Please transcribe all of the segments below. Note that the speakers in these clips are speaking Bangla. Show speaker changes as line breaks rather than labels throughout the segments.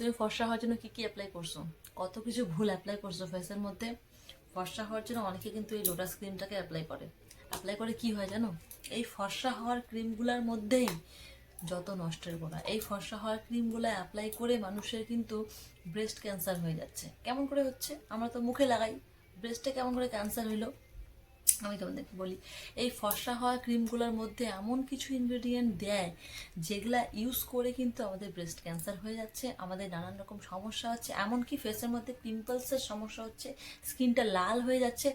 তুমি ফর্সা হওয়ার জন্য কী কী অ্যাপ্লাই করছ? কত কিছু ভুল অ্যাপ্লাই করছ ফেসের মধ্যে? ফর্সা হওয়ার জন্য অনেকে কিন্তু এই লোটাস ক্রিমটাকে অ্যাপ্লাই করে। অ্যাপ্লাই করে কি হয় জানো? এই ফর্সা হওয়ার ক্রিমগুলোর মধ্যেই যত নষ্টের গোড়া এই ফর্সা হওয়ার ক্রিমগুলো অ্যাপ্লাই করে মানুষের কিন্তু ব্রেস্ট ক্যান্সার হয়ে যাচ্ছে। কেমন করে হচ্ছে? আমরা তো মুখে লাগাই। ব্রেস্টে কেমন করে ক্যান্সার হইল? আমি তোমাদেরকে বলি। এই ফর্সা হওয়া ক্রিমগুলোর মধ্যে এমন কিছু ইনগ্রেডিয়েন্ট দেয়, যেগুলা ইউজ করে কিন্তু আমাদের ব্রেস্ট ক্যান্সার হয়ে যাচ্ছে, আমাদের নানান রকম সমস্যা হচ্ছে, এমনকি ফেসের মধ্যে পিম্পলসের সমস্যা হচ্ছে স্কিনটা লাল হয়ে যাচ্ছে।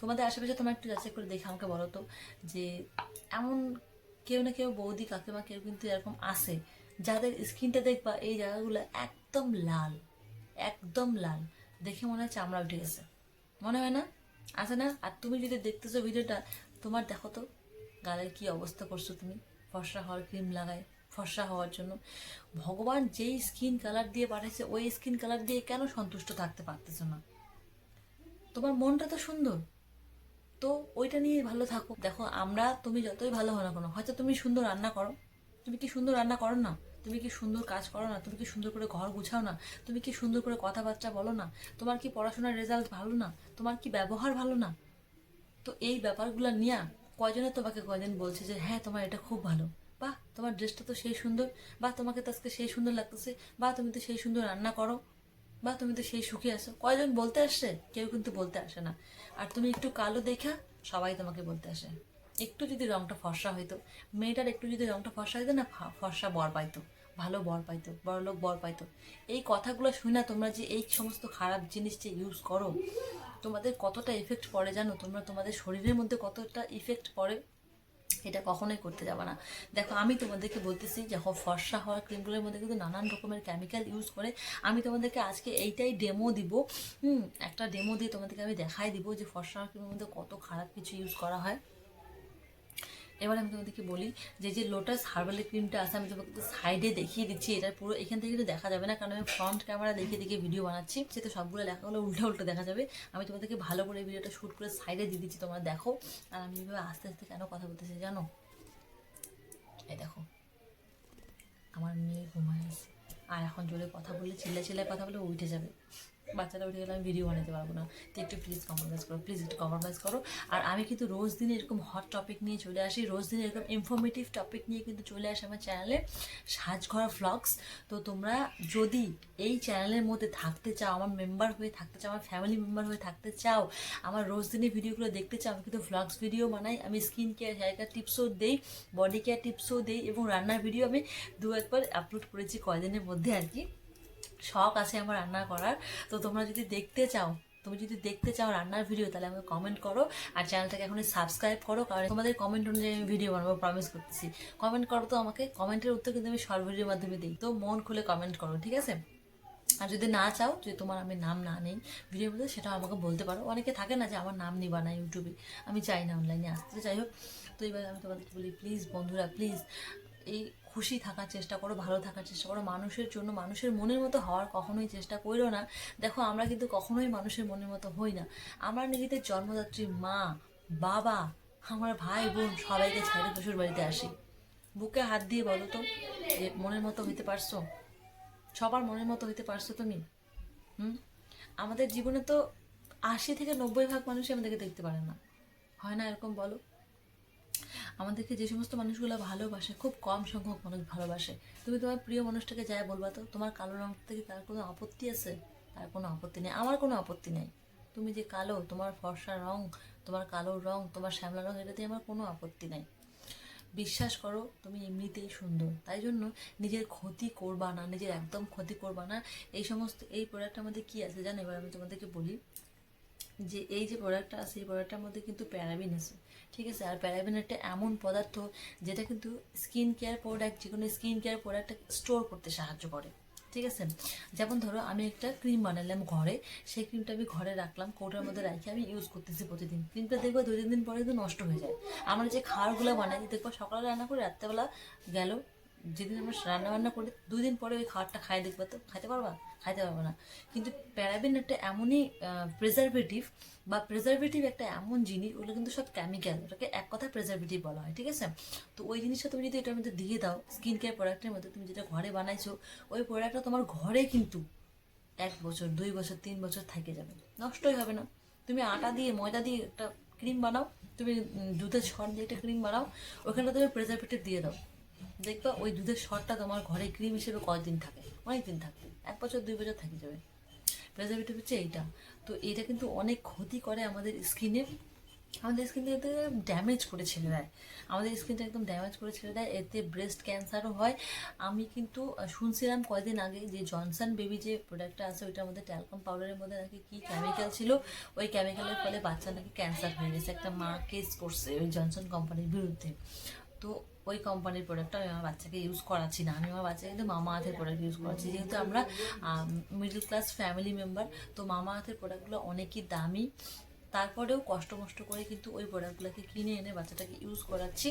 তোমাদের আশেপাশে তোমার একটু যাচাই করে দেখে আমাকে বলো তো, যে এমন কেউ না কেউ বৌদি, কাকিমা কেউ কিন্তু এরকম আসে যাদের স্কিনটা দেখবা এই জায়গাগুলো একদম লাল একদম লাল। দেখে মনে হচ্ছে চামড়া উঠে গেছে। মনে হয় না? আছে না? আর তুমি যদি দেখতেছো ভিডিওটা, তোমার দেখো তো গালের কি অবস্থা করছ তুমি? ফর্সা হওয়ার ক্রিম লাগায়, ফর্সা হওয়ার জন্য। ভগবান যেই স্কিন কালার দিয়ে পাঠাইছে, ওই স্কিন কালার দিয়ে কেন সন্তুষ্ট থাকতে পারতেছো না? তোমার মনটা তো সুন্দর। তো ওইটা নিয়ে ভালো থাকো। দেখো, আমরা তুমি যতই ভালো হো না কোনো, হয়তো তুমি সুন্দর রান্না করো। তুমি কি সুন্দর রান্না করো না? তুমি কি সুন্দর কাজ করো না? তুমি কি সুন্দর করে ঘর গুছাও না? তুমি কি সুন্দর করে কথাবার্তা বলো না? তোমার কি পড়াশোনার রেজাল্ট ভালো না? তোমার কি ব্যবহার ভালো না? তো এই ব্যাপারগুলো নিয়ে কয়জনে তোমাকে কয়দিন বলছে যে হ্যাঁ তোমার এটা খুব ভালো। বা তোমার ড্রেসটা তো সেই সুন্দর। বা তোমাকে তো আজকে সেই সুন্দর লাগতেছে। বা তুমি তো সেই সুন্দর রান্না করো। বা তুমি তো সেই সুখী আসো কয়জন বলতে আসছে? কেউ কিন্তু বলতে আসে না। আর তুমি একটু কালো দেখা, সবাই তোমাকে বলতে আসে। একটু যদি রংটা ফর্সা হইতো, মেয়েটার একটু যদি রংটা ফর্সা হইতো না ফর্সা বর পাইতো। ভালো বর পাইতো বড় লোক বর পাইতো। এই কথাগুলো শুনে তোমরা যে এই সমস্ত খারাপ জিনিস যে ইউজ করো, তোমাদের কতটা ইফেক্ট পড়ে জানো? তোমরা তোমাদের শরীরের মধ্যে কতটা ইফেক্ট পড়ে? এটা কখনোই করতে যাবে না। দেখো, আমি তোমাদেরকে বলতেছি যখন ফর্সা হওয়ার ক্রিমগুলোর মধ্যে কিন্তু নানান রকমের কেমিক্যাল ইউজ করে আমি তোমাদেরকে আজকে এইটাই ডেমো দিব। হুম, একটা ডেমো দিয়ে তোমাদেরকে আমি দেখাই দিব যে ফর্সা হওয়ার ক্রিমের মধ্যে কত খারাপ কিছু ইউজ করা হয়। এবার আমি তোমাদেরকে বলি যে যে লোটাস হার্বাল ক্রিমটা আছে, আমি তোমাকে সাইডে দেখিয়ে দিচ্ছি। এটার পুরো এখান থেকে কিন্তু দেখা যাবে না, কারণ আমি ফ্রন্ট ক্যামেরা দেখিয়ে দেখে ভিডিও বানাচ্ছি। সেটা সবগুলো লেখাগুলো উল্টো উল্টো দেখা যাবে। আমি তোমাদেরকে ভালো করে ভিডিওটা শ্যুট করে সাইডে দিয়ে দিচ্ছি, তোমরা দেখো। আর আমি এভাবে আস্তে আস্তে কেন কথা বলতেছি জানো? এই দেখো। আমার মেয়ে ঘুমায় আছে। আর এখন জোরে কথা বললে চিল্লা চিল্লায় কথা বলে উঠে যাবে। বাচ্চাটা উঠে গেলে আমি ভিডিও বানাতে পারব না। তো একটু প্লিজ কম্প্রোমাইজ করো প্লিজ একটু কম্প্রোমাইজ করো। আর আমি কিন্তু রোজ দিন এরকম হট টপিক নিয়ে চলে আসি, রোজ দিন এরকম ইনফরমেটিভ টপিক নিয়ে কিন্তু চলে আসে আমার চ্যানেলে সাজঘরা ভ্লগস তো তোমরা যদি এই চ্যানেলের মধ্যে থাকতে চাও, আমার মেম্বার হয়ে থাকতে চাও, আমার ফ্যামিলি মেম্বার হয়ে থাকতে চাও, আমার রোজ দিনের ভিডিওগুলো দেখতে চাও, আমি কিন্তু ভ্লগস ভিডিও বানাই, আমি স্কিন কেয়ার হেয়ার কেয়ার টিপসও দেই বডি কেয়ার টিপসও দেই এবং রান্নার ভিডিও আমি দু একবার আপলোড করেছি কয়দিনের মধ্যে আর কি। শখ আছে আমার রান্না করার, তো তোমরা যদি দেখতে চাও, তুমি যদি দেখতে চাও রান্নার ভিডিও তাহলে আমাকে কমেন্ট করো আর চ্যানেলটাকে এখন সাবস্ক্রাইব করো, কারণ তোমাদের কমেন্ট অনুযায়ী আমি ভিডিও বানাবো প্রমিস করতেছি কমেন্ট করো তো আমাকে কমেন্টের উত্তর কিন্তু আমি শর্ট ভিডিওর মাধ্যমে দিই। তো মন খুলে কমেন্ট করো, ঠিক আছে? আর যদি না চাও যে তোমার আমি নাম না নেই ভিডিওর মধ্যে সেটাও আমাকে বলতে পারো। অনেকে থাকে না যে, আমার নাম নিবা না ইউটিউবে। আমি চাই না অনলাইনে আসতে। চাই হোক, তো এবার আমি তোমাদেরকে বলি প্লিজ বন্ধুরা প্লিজ এই খুশি থাকার চেষ্টা করো, ভালো থাকার চেষ্টা করো। মানুষের জন্য, মানুষের মনের মতো হওয়ার কখনোই চেষ্টা করো না। দেখো, আমরা কিন্তু কখনোই মানুষের মনের মতো হই না। আমরা নিজেদের জন্মদাত্রী মা, বাবা, আমার ভাই, বোন সবাইকে ছেড়ে শ্বশুর বাড়িতে আসি। বুকে হাত দিয়ে বলো তো, যে মনের মতো হইতে পারছ? সবার মনের মতো হইতে পারছ তুমি? হুম? আমাদের জীবনে তো আশি থেকে নব্বই ভাগ মানুষই আমাদেরকে দেখতে পারে না। হয় না এরকম বলো? আমাদেরকে যে সমস্ত মানুষগুলো ভালোবাসে, খুব কম সংখ্যক মানুষ ভালোবাসে। তুমি তোমার প্রিয় মানুষটাকে যাই বলবা তো, তোমার কালো রং থেকে তার কোনো আপত্তি আছে? তার কোনো আপত্তি নেই। আমার কোনো আপত্তি নেই। তুমি যে কালো, তোমার ফর্সা রং তোমার কালো রং তোমার শ্যামলা রং এটাতে আমার কোনো আপত্তি নেই। বিশ্বাস করো, তুমি এমনিতেই সুন্দর। তাই জন্য নিজের ক্ষতি করবা না, নিজের একদম ক্ষতি করবা না। এই সমস্ত, এই প্রোডাক্টের মধ্যে কী আছে জানো? এবার আমি তোমাদেরকে বলি। যে এই যে প্রোডাক্টটা আছে, এই প্রোডাক্টটার মধ্যে কিন্তু প্যারাবিন আছে, ঠিক আছে? আর প্যারাবিন একটা এমন পদার্থ যেটা কিন্তু স্কিন কেয়ার প্রোডাক্ট যে কোনো স্কিন কেয়ার প্রোডাক্টটা স্টোর করতে সাহায্য করে, ঠিক আছে? যেমন ধরো, আমি একটা ক্রিম বানালাম ঘরে, সেই ক্রিমটা আমি ঘরে রাখলাম, কৌটার মধ্যে রাখি আমি ইউজ করতেছি প্রতিদিন। ক্রিমটা দেখব দুই তিন দিন পরে নষ্ট হয়ে যায়। আমরা যে খাবারগুলো বানাই, দেখব সকালে রান্না করে রাত্রেবেলা গেল যেদিন আমরা রান্না বান্না করি দুই দিন পরে ওই খাবারটা খাই দেখবে তো, খাইতে পারবা? খাইতে পারবে না। কিন্তু প্যারাবিন একটা এমনই প্রিজারভেটিভ বা প্রিজারভেটিভ একটা এমন জিনিস, ওগুলো কিন্তু সব কেমিক্যাল ওটাকে এক কথা প্রিজারভেটিভ বলা হয়, ঠিক আছে? তো ওই জিনিসটা তুমি যদি এটার মধ্যে দিয়ে দাও স্কিন কেয়ার প্রোডাক্টের মধ্যে তুমি যেটা ঘরে বানাইছো, ওই প্রোডাক্টটা তোমার ঘরে কিন্তু এক বছর, দুই বছর, তিন বছর থেকে যাবে। নষ্টই হবে না। তুমি আটা দিয়ে, ময়দা দিয়ে একটা ক্রিম বানাও, তুমি দুধের সর দিয়ে একটা ক্রিম বানাও ওখানে তুমি প্রেজারভেটিভ দিয়ে দাও। দেখবা ওই দুধের সরটা তোমার ঘরে ক্রিম হিসেবে কয়দিন থাকে? অনেক দিন এক বছর, দুই বছর থেকে যাবে। প্রেজারভেটিভ হচ্ছে এইটা। তো এটা কিন্তু অনেক ক্ষতি করে আমাদের স্কিনে আমাদের স্কিনটাকে ড্যামেজ করে ছেড়ে দেয়। আমাদের স্কিনটা একদম ড্যামেজ করে ছেড়ে দেয়। এতে ব্রেস্ট ক্যান্সারও হয়। আমি কিন্তু শুনছিলাম কয়দিন আগে যে জনসন বেবি যে প্রোডাক্টটা আছে, ওইটার মধ্যে ট্যালকম পাউডারের মধ্যে নাকি কী কেমিক্যাল ছিল? ওই কেমিক্যালের ফলে বাচ্চা নাকি ক্যান্সার হয়ে গেছে। একটা মা কেস করছে ওই জনসন কোম্পানির বিরুদ্ধে। তো ওই কোম্পানির প্রোডাক্টটা আমি আমার বাচ্চাকে ইউজ করাচ্ছি না। আমি আমার বাচ্চাকে কিন্তু মামা হাতের প্রোডাক্ট ইউজ করাচ্ছি। যেহেতু আমরা মিডল ক্লাস ফ্যামিলি মেম্বার তো মামা আর্থের প্রোডাক্টগুলো অনেকই দামি। তারপরেও কষ্ট মষ্ট করে কিন্তু ওই প্রোডাক্টগুলোকে কিনে এনে বাচ্চাটাকে ইউজ করাচ্ছি।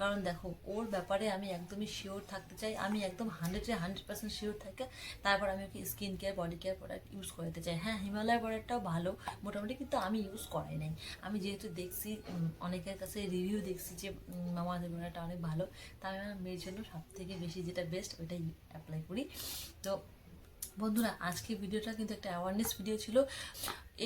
কারণ দেখো, ওর ব্যাপারে আমি একদমই শিওর থাকতে চাই। আমি একদম হান্ড্রেডে হান্ড্রেড পার্সেন্ট শিওর থাকে। তারপর আমি ওকে skin care body care product use করাতে চাই। হ্যাঁ হিমালয় প্রোডাক্টটাও ভালো। মোটামুটি কিন্তু আমি ইউজ করাই নাই। আমি যেহেতু দেখছি অনেকের কাছে রিভিউ দেখছি যে মামাদের প্রোডাক্টটা অনেক ভালো। তাই আমি আমার মেয়ের জন্য সব থেকে বেশি যেটা বেস্ট ওইটাই অ্যাপ্লাই করি। তো বন্ধুরা, আজকে ভিডিওটা কিন্তু একটা অ্যাওয়ারনেস ভিডিও ছিল।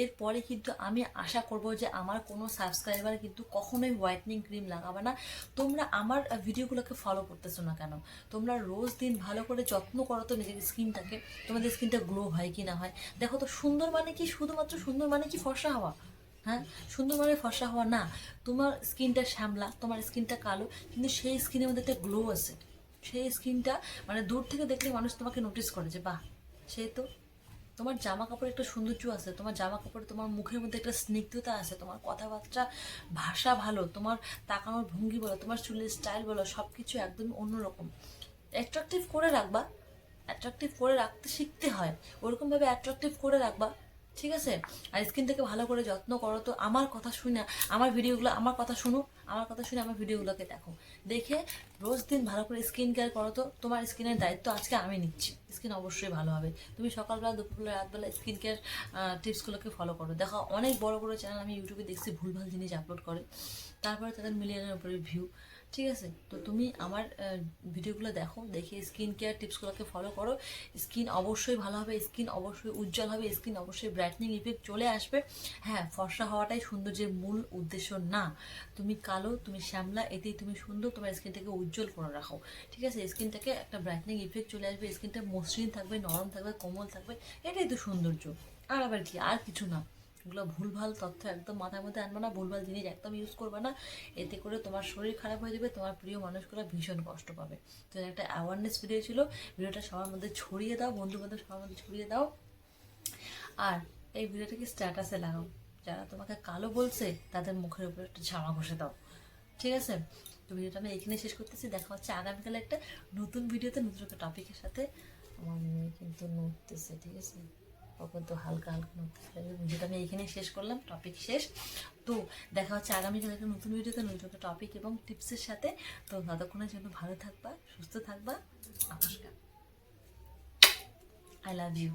এরপরে কিন্তু আমি আশা করব যে আমার কোনো সাবস্ক্রাইবার কিন্তু কখনোই হোয়াইটনিং ক্রিম লাগাবে না। তোমরা আমার ভিডিওগুলোকে ফলো করতেছো না কেন? তোমরা রোজ দিন ভালো করে যত্ন করো তো নিজের স্কিনটাকে। তোমাদের স্কিনটা গ্লো হয় কি না হয়? দেখো তো, সুন্দর মানে কি? শুধুমাত্র সুন্দর মানে কি? ফর্সা হওয়া। হ্যাঁ? সুন্দর মানে ফর্সা হওয়া না। তোমার স্কিনটা শ্যামলা, তোমার স্কিনটা কালো, কিন্তু সেই স্কিনের মধ্যে একটা গ্লো আছে। সেই স্কিনটা মানে দূর থেকে দেখলে মানুষ তোমাকে নোটিস করে যে, বাহ সে তো তোমার জামা কাপড়ে একটা সৌন্দর্য আছে, তোমার জামা কাপড়ে তোমার মুখের মধ্যে একটা স্নিগ্ধতা আছে, তোমার কথাবার্তা, ভাষা ভালো, তোমার তাকানোর ভঙ্গি বলো তোমার চুলের স্টাইল বলো সব কিছু একদম অন্যরকম। অ্যাট্রাকটিভ করে রাখবা অ্যাট্রাকটিভ করে রাখতে শিখতে হয়। ওরকমভাবে অ্যাট্রাকটিভ করে রাখবা ঠিক আছে? আর স্কিনটাকে ভালো করে যত্ন করো তো। আমার কথা শুনে, আমার ভিডিওগুলো আমার কথা শুনো। আমার কথা শুনে আমার ভিডিওগুলোকে দেখো। দেখে রোজ দিন ভালো করে স্কিন কেয়ার করো তো। তোমার স্কিনের দায়িত্ব আজকে আমি নিচ্ছি। স্কিন অবশ্যই ভালো হবে। তুমি সকালবেলা, দুপুরবেলা, রাতবেলা স্কিন কেয়ার টিপসগুলোকে ফলো করো। দেখো, অনেক বড় বড় চ্যানেল আমি ইউটিউবে দেখছি, ভুলভাল জিনিস আপলোড করে। তারপরে তাদের মিলিয়নের উপরে ভিউ ঠিক আছে, তো তুমি আমার ভিডিওগুলো দেখো, দেখে স্কিন কেয়ার টিপসগুলোকে ফলো করো। স্কিন অবশ্যই ভালো হবে স্কিন অবশ্যই উজ্জ্বল হবে স্কিন অবশ্যই ব্রাইটনিং ইফেক্ট চলে আসবে। হ্যাঁ ফর্সা হওয়াটাই সৌন্দর্যের মূল উদ্দেশ্য না। তুমি কালো, তুমি শ্যামলা, এতেই তুমি সুন্দর, তোমার স্কিনটাকে উজ্জ্বল করে রাখো। ঠিক আছে স্কিনটাকে একটা ব্রাইটনিং ইফেক্ট চলে আসবে স্কিনটা মসৃণ থাকবে, নরম থাকবে, কোমল থাকবে, এটাই তো সৌন্দর্য। আর আবার কি, আর কিছু না। এগুলো ভুলভাল তথ্য একদম মাথার মধ্যে আনবে না, ভুলভাল জিনিস একদম ইউজ করবে না। এতে করে তোমার শরীর খারাপ হয়ে যাবে, তোমার প্রিয় মানুষগুলো ভীষণ কষ্ট পাবে। তো একটা অ্যাওয়ারনেস ভিডিও ছিল, ভিডিওটা সবার মধ্যে ছড়িয়ে দাও বন্ধু বান্ধব সবার মধ্যে ছড়িয়ে দাও। আর এই ভিডিওটাকে স্ট্যাটাসে লাগাও। যারা তোমাকে কালো বলছে, তাদের মুখের উপর একটা জামা ঘষে দাও। ঠিক আছে? তো ভিডিওটা আমি এখানে শেষ করতেছি। দেখা হচ্ছে আগামীকালে একটা নতুন ভিডিওতে নতুন একটা টপিকের সাথে। আমার মেয়ে কিন্তু নড়তেছে, ঠিক আছে? ও তো হালকা হালকা নতুন ভিডিওটা আমি এইখানে শেষ করলাম টপিক শেষ। তো দেখা হচ্ছে আগামীকাল একটা নতুন ভিডিওতে নতুন টপিক এবং টিপসের সাথে। তো ততক্ষণের জন্য ভালো থাকবা, সুস্থ থাকবা। নমস্কার। I love you